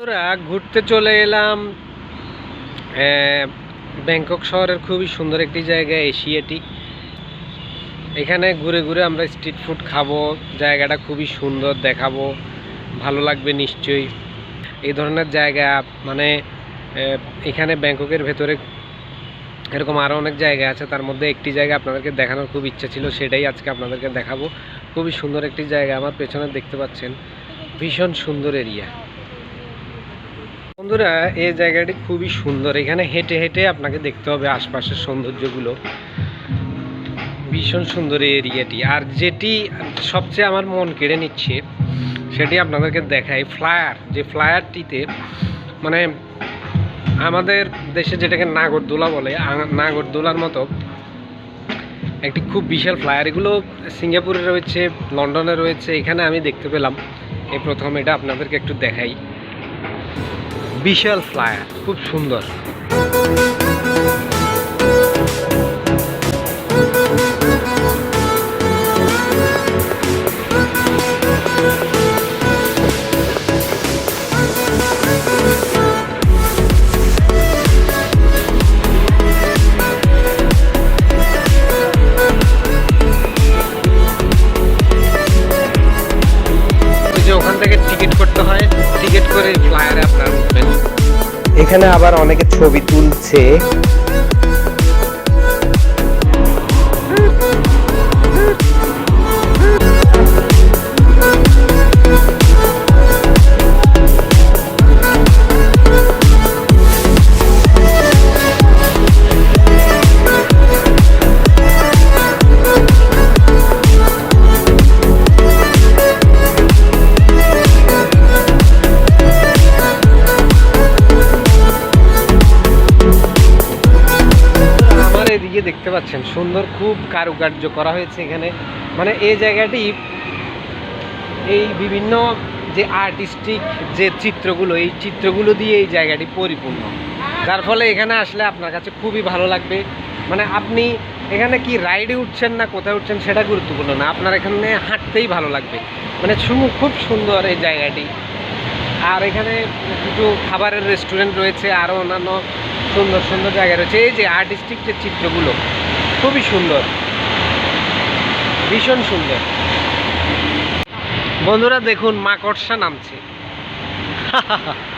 বন্ধুরা, ঘুরতে চলে এলাম ব্যাংকক শহরের খুবই সুন্দর একটি জায়গা এশিয়াটিক এখানে ঘুরে ঘুরে আমরা স্ট্রিট ফুড খাব, জায়গাটা খুবই সুন্দর দেখাবো, ভালো লাগবে নিশ্চয়ই। এই ধরনের জায়গা মানে এখানে ব্যাংককের ভেতরে এরকম আরও অনেক জায়গা আছে, তার মধ্যে একটি জায়গা আপনাদেরকে দেখানোর খুব ইচ্ছা ছিল, সেটাই আজকে আপনাদেরকে দেখাবো। খুবই সুন্দর একটি জায়গা, আমার পেছনে দেখতে পাচ্ছেন, ভীষণ সুন্দর এরিয়া। বন্ধুরা এই জায়গাটি খুবই সুন্দর। এখানে হেঁটে হেঁটে আপনাকে দেখতে হবে আশপাশের সৌন্দর্যগুলো। ভীষণ সুন্দর এই এরিয়াটি। আর যেটি সবচেয়ে আমার মন কেড়ে নিচ্ছে, সেটি আপনাদেরকে দেখাই ফ্লায়ার। যে ফ্লায়ারটিতে মানে আমাদের দেশে যেটাকে নাগরদোলা বলে নাগরদোলার মতো একটি খুব বিশাল ফ্লায়ার। এগুলো সিঙ্গাপুরে রয়েছে লন্ডনে রয়েছে, এখানে আমি দেখতে পেলাম। এই প্রথম এটা আপনাদেরকে একটু দেখাই। বিশাল ফ্লায়ার খুব সুন্দর। এখানে আবার অনেকে ছবি তুলছে। আমার এদিকে দেখতে পাচ্ছেন, সুন্দর খুব কারুকার্য করা হয়েছে এখানে। মানে এই জায়গাটি এই বিভিন্ন যে আর্টিস্টিক যে চিত্রগুলো, এই চিত্রগুলো দিয়ে এই জায়গাটি পরিপূর্ণ। যার ফলে এখানে আসলে আপনার কাছে খুবই ভালো লাগবে। মানে আপনি এখানে কি রাইডে উঠছেন না কোথায় উঠছেন সেটা গুরুত্বপূর্ণ না, আপনার এখানে হাঁটতেই ভালো লাগবে। মানে খুব সুন্দর এই জায়গাটি। আর এখানে কিছু খাবারের রেস্টুরেন্ট রয়েছে আরও অন্যান্য সুন্দর সুন্দর জায়গা রয়েছে। এই যে আর্টিস্টিক যে চিত্রগুলো, খুবই সুন্দর। ভীষণ সুন্দর। বন্ধুরা দেখুন মাকড়সা নামছে।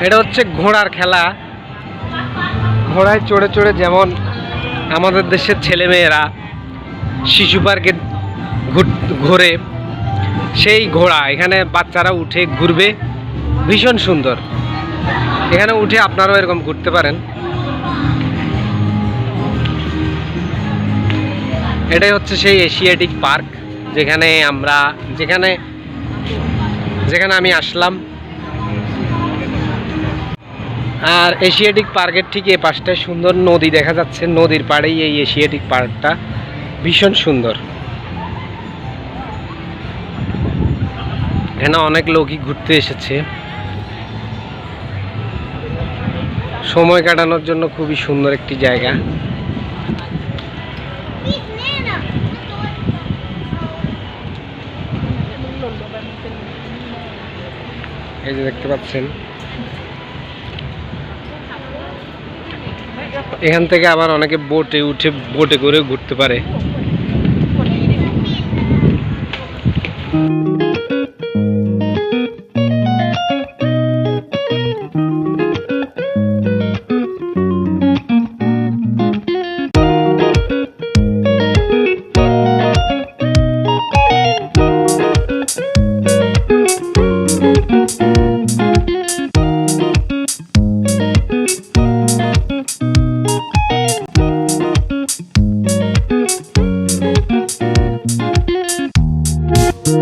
এটা হচ্ছে ঘোড়ার খেলা। ঘোড়ায় চড়ে চড়ে যেমন আমাদের দেশের ছেলেমেয়েরা শিশু পার্কে ঘুর- ঘোরে, সেই ঘোড়া, এখানে বাচ্চারা উঠে ঘুরবে। ভীষণ সুন্দর। এখানে উঠে আপনারাও এরকম ঘুরতে পারেন। এটাই হচ্ছে সেই এশিয়াটিক পার্ক, যেখানে আমরা যেখানে যেখানে আমি আসলাম। আর এশিয়াটিক পার্কের ঠিক এ পাশটায় সুন্দর নদী দেখা যাচ্ছে। নদীর পাড়েই এই এশিয়াটিক পার্কটা ভীষণ সুন্দর। এখানে অনেক লোকই ঘুরতে এসেছে। সময় কাটানোর জন্য খুবই সুন্দর একটি জায়গা। এই যে দেখতে পাচ্ছেন। এখান থেকে আবার অনেকে বোটে উঠে বোটে করে ঘুরতে পারে।